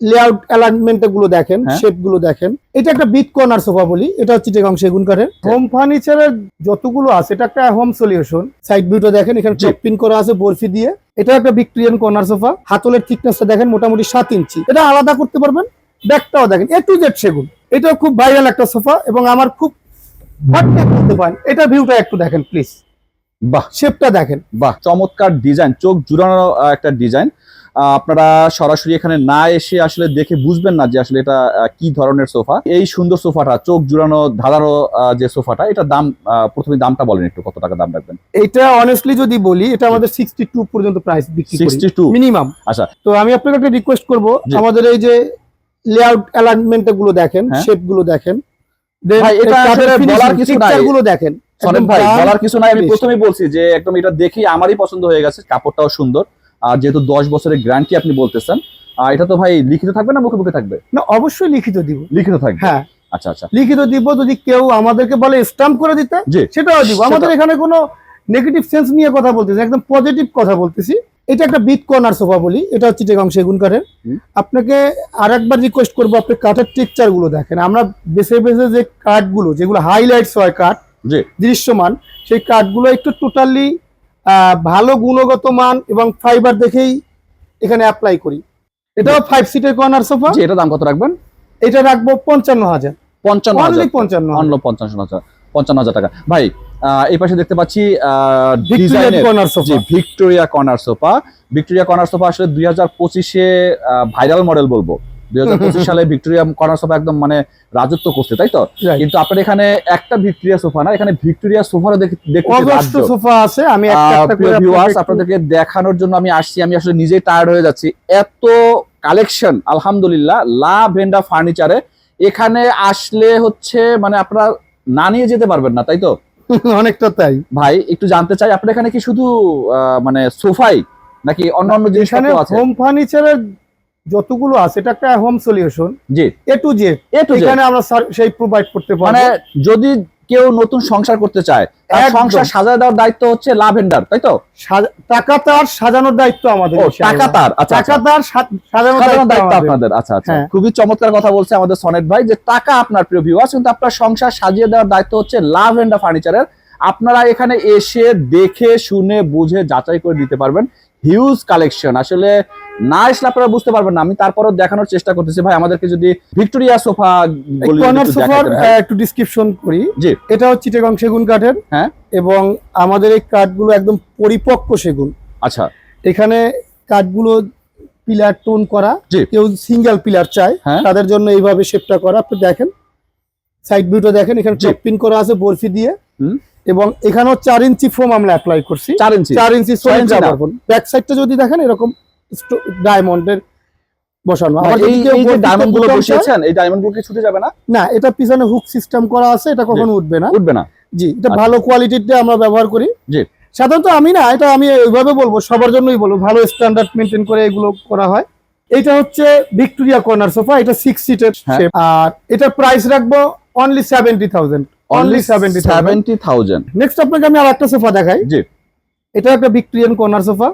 Layout অ্যালাইনমেন্টগুলো দেখেন হ্যাঁ। শেপগুলো দেখেন। এটা একটা বিট কর্নার সোফা বলি এটা হচ্ছে চিটাগাং সেগুন কাঠের। হোম ফার্নিচারের যতগুলো আছে এটা একটা হোম সলিউশন সাইড ভিউটা দেখেন এখানে। চপ পিন করা আছে বরফি দিয়ে। এটা একটা ভিক্টোরিয়ান কর্নার সোফা হাতলের থিকনেসটা দেখেন মোটামুটি সাত ইঞ্চি। এটা আলাদা করতে পারবেন ব্যাকটাও দেখেন এ টু জেড সেগুন। এটাও খুব ভাইরাল একটা সোফা এবং আমার খুব করতে পারেন। এটা ভিউটা একটু দেখেন প্লিজ বাহ। শেপটা দেখেন। বাহ চমৎকার ডিজাইন চোখ জুড়ানো একটা ডিজাইন আপনারা সরাসরি এখানে না এসে আসলে দেখে বুঝবেন না যে আসলে এটা কি ধরনের সোফা। এই সুন্দর সোফাটা চোখ জুড়ানো আহ, যে সোফাটা এটা দাম প্রথমে দামটা বলেন একটু কত টাকা দাম রাখবেন? এটা অনেস্টলি যদি বলি এটা আমাদের সিক্সটি টু পর্যন্ত প্রাইস বিক্রি টু মিনিমাম আচ্ছা। তো আমি আপনাকে একটা রিকোয়েস্ট করব। আমাদের এই যে লেআউট অ্যালাইনমেন্টগুলো দেখেন হ্যাঁ। শেপগুলো দেখেন। Then ভাই, এটা এই কাঠের আসলে finishing, বলার কিছু নাই। গুলো দেখেন। সনেম ভাই বলার কিছু নাই আমি। প্রথমেই বলছি যে একদম এটা দেখেই আমারই পছন্দ হয়ে গেছে কাপড়টাও সুন্দর। আর যেহেতু দশ বছরের গ্যারান্টি আপনি বলতেছেন আহ, এটা তো ভাই লিখিত থাকবে না মুখে মুখে থাকবে? না অবশ্যই লিখিত দিব। লিখিত থাকবে? হ্যাঁ। আচ্ছা আচ্ছা। লিখিত দিব যদি কেউ আমাদেরকে বলে স্টাম্প করে দিতে সেটাও দিব। আমাদের এখানে কোনো নেগেটিভ সেন্স নিয়ে কথা বলতেছি একদম পজিটিভ কথা বলতেছি। এটা একটা বিট কর্নার সোফা বলি এটা হচ্ছে চিটাগাং সেগুন কাঠের। আপনাকে আরেকবার রিকোয়েস্ট করব আপনি কাঠের টেক্সচারগুলো দেখেন। আমরা বেছে বেছে যে কাঠগুলো যেগুলো হাইলাইটস হয় কাঠ দৃশ্যমান সেই কাঠগুলো একটু টোটালি ভালো গুণগত মান এবং ফাইবার দেখেই এখানে অ্যাপ্লাই করি। এটাও ফাইভ সিটের কর্নার সোফা এটা দাম কত রাখবেন? এটা রাখব পঞ্চান্ন হাজার। পঞ্চান্ন হাজার। পঞ্চান্ন পঞ্চান্ন হাজার। পঞ্চান্ন হাজার টাকা। ভাই আহ, এই পাশে দেখতে পাচ্ছি Victoria corner sofa Victoria corner sofa আসলে দুই হাজার পঁচিশে ভাইরাল মডেল বলব। দুই হাজার পঁচিশ সালে ভিক্টোরিয়া কর্নার সোফা একদম মানে রাজত্ব করছে তাই তো? কিন্তু আপনার এখানে একটা ভিক্টোরিয়া সোফা না এখানে ভিক্টোরিয়া সোফারও দেখতে সোফা আছে আমি আপনাদেরকে দেখানোর জন্য আমি আসছি আমি আসলে নিজেই টায়ার্ড হয়ে যাচ্ছি। এত কালেকশন আলহামদুলিল্লাহ লা ভেন্ডা ফার্নিচারে এখানে আসলে হচ্ছে মানে আপনারা না নিয়ে যেতে পারবেন না তাই তো? অনেকটা তাই। ভাই একটু জানতে চাই আপনার এখানে কি শুধু আহ, মানে সোফাই নাকি অন্য অন্য জিনিস আছে? হোম ফার্নিচারের যতগুলো আছে এটা একটা home solution G. A to Z A to এখানে আমরা সেই প্রোভাইড করতে পারি মানে যদি কেউ নতুন সংসার করতে চায় সংসার সাজায় দেওয়ার দায়িত্ব হচ্ছে লা ভেন্ডার তাই তো? সাজা- টাকা তার সাজানোর দায়িত্ব আমাদের টাকা তার আচ্ছা টাকা আচ্ছা। তার সাজানোর দায়িত্ব আপনাদের আচ্ছা আচ্ছা। হ্যাঁ। খুবই চমৎকার কথা বলছে আমাদের সনেট ভাই যে টাকা আপনার প্রিয় ভিউয়ার্স কিন্তু আপনার সংসার সাজিয়ে দেওয়ার দায়িত্ব হচ্ছে লাভ এন্ড ফার্নিচারের আপনারা এখানে এসে দেখে শুনে বুঝে যাচাই করে দিতে পারবেন। হিউজ কালেকশন আসলে না আসলে আপনারা বুঝতে পারবেন না। আমি তারপরও দেখানোর চেষ্টা করতেছি। ভাই আমাদেরকে যদি ভিক্টোরিয়া সোফা কর্নার সোফার একটু ডিসক্রিপশন করি। জি। এটা হচ্ছে চিটাগং সেগুন কাঠের হ্যাঁ। এবং আমাদের এই কাঠগুলো একদম পরিপক্ক সেগুন। আচ্ছা। এখানে কাঠগুলো পিলার টোন করা। কেউ সিঙ্গেল পিলার চায়। হ্যাঁ। তাদের জন্য এইভাবে শেপটা করা। আপনি দেখেন। সাইড ভিউটা দেখেন। এখানে। চপ পিন করা আছে বরফি দিয়ে। এবং এখানেও চার ইঞ্চি ফোম আমরা অ্যাপ্লাই করছি। চার ইঞ্চি। চার ইঞ্চি ব্যাক সাইডটা যদি দেখেন এরকম ডায়মন্ডের বসানো। এই যে বসিয়েছেন এই কি ছুটে যাবে না? না এটা পিছনে হুক সিস্টেম করা আছে এটা কখনো উঠবে না। উঠবে না। জি এটা আচ্ছা। ভালো কোয়ালিটিতে আমরা ব্যবহার করি। জি। সাধারণত আমি না এটা আমি ওইভাবে বলব সবার জন্যই বলব ভালো স্ট্যান্ডার্ড মেনটেন করে এগুলো করা হয়। এটা হচ্ছে ভিক্টোরিয়া কর্নার সোফা এটা সিক্স সিটের হ্যাঁ। আর এটার প্রাইস রাখব only seventy thousand only seventy seventy thousand next আপনাকে আমি আর একটা সোফা দেখাই। জি। এটা একটা ভিক্টোরিয়ান কর্নার সোফা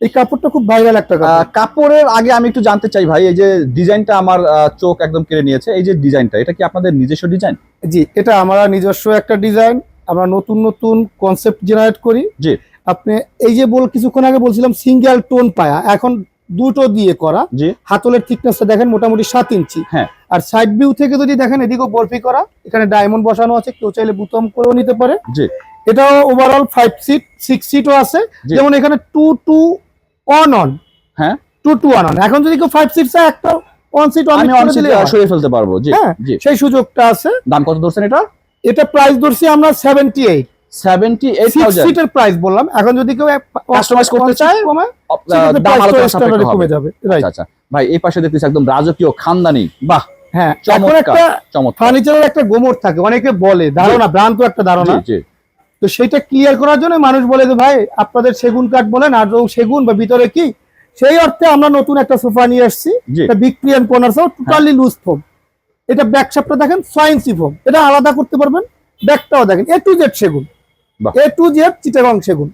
এই কাপড়টা খুব ভাইরাল একটা কাপড়ের আগে আমি একটু জানতে চাই ভাই এই যে ডিজাইনটা আমার চোখ একদম কেড়ে নিয়েছে এই যে ডিজাইনটা এটা কি আপনাদের নিজস্ব ডিজাইন জি এটা আমরা নিজস্ব একটা ডিজাইন আমরা নতুন নতুন কনসেপ্ট জেনারেট করি। জি। আপনি এই যে বল কিছুক্ষণ আগে বলছিলাম সিঙ্গেল টোন পায়া এখন দুটো দিয়ে করা। জি। হাতলের থিকনেসটা দেখেন মোটামুটি সাত ইঞ্চি হ্যাঁ। আর সাইড ভিউ থেকে যদি দেখেন এদিকেও বরফি করা এখানে ডায়মন্ড বসানো আছে কেউ চাইলে বুতম করেও নিতে পারে। জি। এটাও ওভারঅল ফাইভ সিট সিক্স সিটও আছে। যেমন এখানে টু টু অন অন হ্যাঁ? টু টু অন অন এখন যদি কেউ ফাইভ সিট চায় একটা ওয়ান সিট অন আমি অনসিট সরিয়ে ফেলতে পারব জি হ্যাঁ জি। সেই সুযোগটা আছে। দাম কত ধরছেন এটা? এটা প্রাইস ধরছি আমরা seventy eight seventy eight six thousand সিটের প্রাইস বললাম। এখন যদি কেউ কাস্টমাইজ করতে চায় দাম কমে যাবে। রাইট আচ্ছা আচ্ছা। ভাই এই পাশে দেখতেছি একদম রাজকীয় খানদানি। বাহ! হ্যাঁ এখন একটা ফার্নিচারের একটা গোমর থাকে অনেকে বলে ধারণা ভ্রান্ত একটা ধারণা। তো সেটা ক্লিয়ার করার জন্য মানুষ বলে যে ভাই আপনাদের সেগুন কাঠ বলেন আর সেগুন বা ভিতরে কি? সেই অর্থে আমরা নতুন একটা সোফা নিয়ে আসছি এটা ভিক্টোরিয়ান কর্নার সহ টোটালি লুজ ফোম এটা ব্যাক শাপটা দেখেন ছয় ইঞ্চি ফোম এটা আলাদা করতে পারবেন ব্যাকটাও দেখেন এ টু জেড সেগুন। এ টু জেড চিটাগং সেগুন।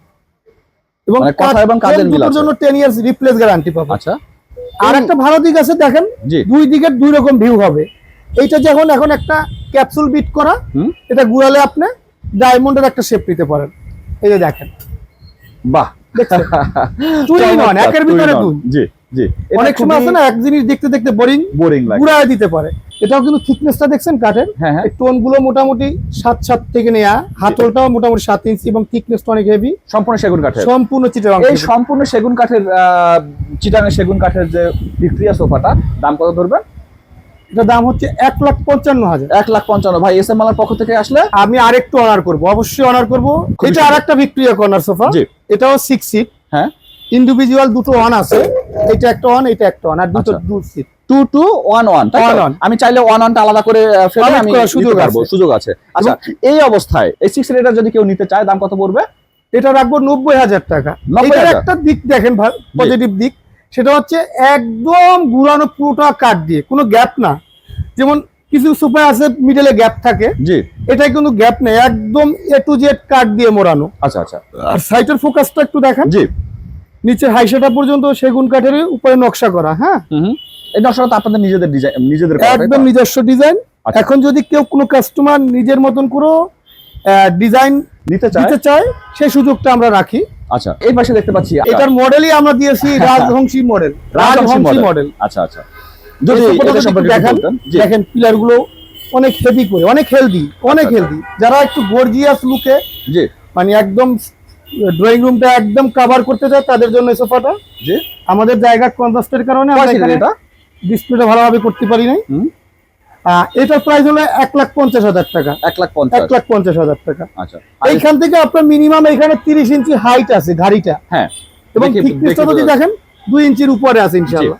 এবং মানে কথা এবং কাজের মিল জন্য টেন ইয়ার্স রিপ্লেস গ্যারান্টি পাবেন। আচ্ছা। আর একটা ভালো দিক আছে দেখেন দুই দিকের দুই রকম ভিউ হবে। এইটা যখন এখন একটা ক্যাপসুল বিট করা এটা ঘুরালে আপনি ডায়মন্ডের একটা শেপ নিতে পারেন। এই যে দেখেন। বাহ। দেখছেন? একের ভিতরে দুই। জি জি। অনেক সময় আছে না এক জিনিস দেখতে দেখতে বোরিং বোরিং লাগে। ঘুরায় দিতে পারে। এটাও কিন্তু থিকনেসটা দেখছেন কাঠের হ্যাঁ হ্যাঁ। এই টোনগুলো মোটামুটি সাত সাত থেকে নেয়া। হাতলটাও মোটামুটি সাত ইঞ্চি এবং থিকনেসটা অনেক হেভি সম্পূর্ণ সেগুন কাঠের। সম্পূর্ণ এই সম্পূর্ণ সেগুন কাঠের সেগুন কাঠের যে ভিক্টোরিয়া সোফাটা দাম কত ধরবেন? এটা দাম হচ্ছে এক লাখ পঞ্চান্ন হাজার। এক লাখ পঞ্চান্ন। ভাই এস এম পক্ষ থেকে আসলে? আমি আরেকটু অনার করব অবশ্যই অনার করব। এটা। আরেকটা ভিক্টোরিয়া কর্নার সোফা এটাও সিক্স সিট হ্যাঁ। ইন্ডিভিজুয়াল দুটো অন আছে এটা একটা অন এটা একটা অন আর দুটো। দু seat two two one one. আমি চাইলে ওয়ান ওয়ানটা আলাদা করে ফেলে আমি সুযোগ সুযোগ পারব। আছে। সুযোগ আছে। আচ্ছা এই অবস্থায় এই সিক্স রেটার যদি কেউ নিতে চায় দাম কত পড়বে? এটা রাখব নব্বই হাজার টাকা। একটা দিক দেখেন পজিটিভ দিক। সেটা হচ্ছে একদম ঘুরানো পুরোটা কাঠ দিয়ে কোনো গ্যাপ না। যেমন কিছু সোফা আছে মিডলে গ্যাপ থাকে। জি। এটা কিন্তু গ্যাপ নেই একদম এ টু জেড কাঠ দিয়ে মোড়ানো। আচ্ছা আচ্ছা। আর সাইটের ফোকাসটা একটু দেখেন। জি। নিচের হাইসাটা পর্যন্ত সেগুন কাঠের উপরে নকশা করা হ্যাঁ। এই নকশাটা তো আপনাদের নিজেদের ডিজাইন নিজেদের একদম নিজস্ব ডিজাইন আচ্ছা। এখন যদি কেউ কোনো কাস্টমার নিজের মতন করে ডিজাইন নিতে চায় সেই সুযোগটা আমরা রাখি। আচ্ছা। এই পাশে দেখতে পাচ্ছি এটার মডেলই আমরা দিয়েছি রাজহংসী মডেল রাজহংসী মডেল আচ্ছা আচ্ছা। যদি দেখেন দেখেন পিলারগুলো অনেক হেভি করে অনেক হেলদি অনেক আচ্ছা, হেলদি যারা একটু গর্জিয়াস লুকে জি। মানে একদম ড্রয়িং রুমটা একদম কভার করতে চায় তাদের জন্য এই সোফাটা জি। আমাদের জায়গা কনজাস্টের কারণে আমরা এখানে এটা? ডিসপ্লেটা ভালোভাবে করতে পারি নাই। এটার প্রাইস হলো এক লাখ পঞ্চাশ হাজার টাকা। এক লাখ এক লাখ পঞ্চাশ হাজার টাকা। আচ্ছা। এইখান থেকে আপনার মিনিমাম এখানে তিরিশ ইঞ্চি হাইট আছে গাড়িটা। হ্যাঁ। এবং যদি দেখেন দুই ইঞ্চির উপরে আছে ইনশাআল্লাহ।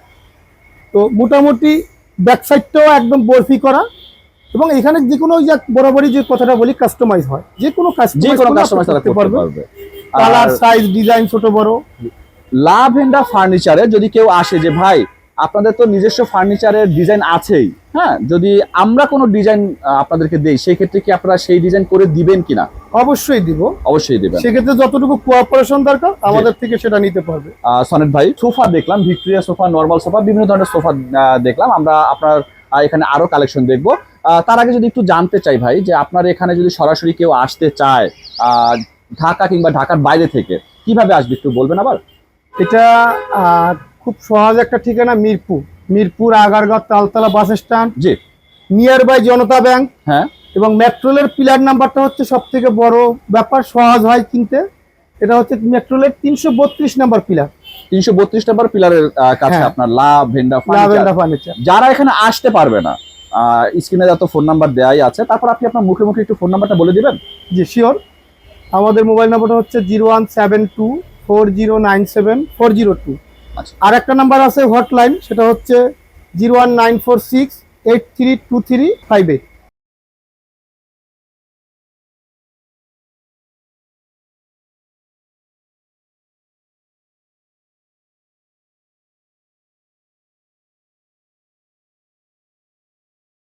তো মোটামুটি ব্যাক সাইডটাও একদম বরফি করা। এবং এখানে যে কোনো বরাবরই যে কথাটা বলি কাস্টমাইজ হয়। যে কোনো যে কোনো কাস্টমার কাস্টমাইজ করতে পারবে। পারবে কালার সাইজ ডিজাইন ছোট বড়। লাভ এন্ডা ফার্নিচারে যদি কেউ আসে যে ভাই আপনাদের তো নিজস্ব ফার্নিচারের ডিজাইন আছেই হ্যাঁ? যদি আমরা কোনো ডিজাইন আপনাদেরকে দেই সেই ক্ষেত্রে কি আপনারা সেই ডিজাইন করে দিবেন কিনা? অবশ্যই দিব। অবশ্যই দিবেন। সেক্ষেত্রে যতটুকু কোঅপারেশন দরকার আমাদের থেকে সেটা নিতে পারবে। সনেট ভাই সোফা দেখলাম ভিক্টোরিয়া সোফা নর্মাল সোফা বিভিন্ন ধরনের সোফা দেখলাম। আমরা আপনার এখানে আরও কালেকশন দেখব। আহ, তার আগে যদি একটু জানতে চাই ভাই যে আপনার এখানে যদি সরাসরি কেউ আসতে চায় আহ, ঢাকা কিংবা ঢাকার বাইরে থেকে কীভাবে আসবে একটু বলবেন আবার? এটা খুব সহজ একটা ঠিকানা মিরপুর। মিরপুর আগারগাঁও তালতলা বাস স্ট্যান্ড জি। নিয়ার বাই জনতা ব্যাংক হ্যাঁ। এবং মেট্রোলের পিলার নাম্বারটা হচ্ছে সব থেকে বড় ব্যাপার সহজ হয় কিনতে। এটা হচ্ছে মেট্রোলের তিনশো বত্রিশ নাম্বার পিলার তিনশো বত্রিশ নাম্বার পিলারের কাছে হ্যাঁ। আপনার লাভ ভেন্ডা ফার্নিচার ফার্নিচার যারা এখানে আসতে পারবে না স্ক্রিনে যত ফোন নাম্বার দেওয়াই আছে তারপর আপনি আপনার মুখে মুখে একটু ফোন নাম্বারটা বলে দিবেন। জি শিওর আমাদের মোবাইল নাম্বারটা হচ্ছে zero one seven two four zero nine seven four zero two. আর একটা নাম্বার আছে হটলাইন, সেটা হচ্ছে zero one nine four six eight three two three five eight.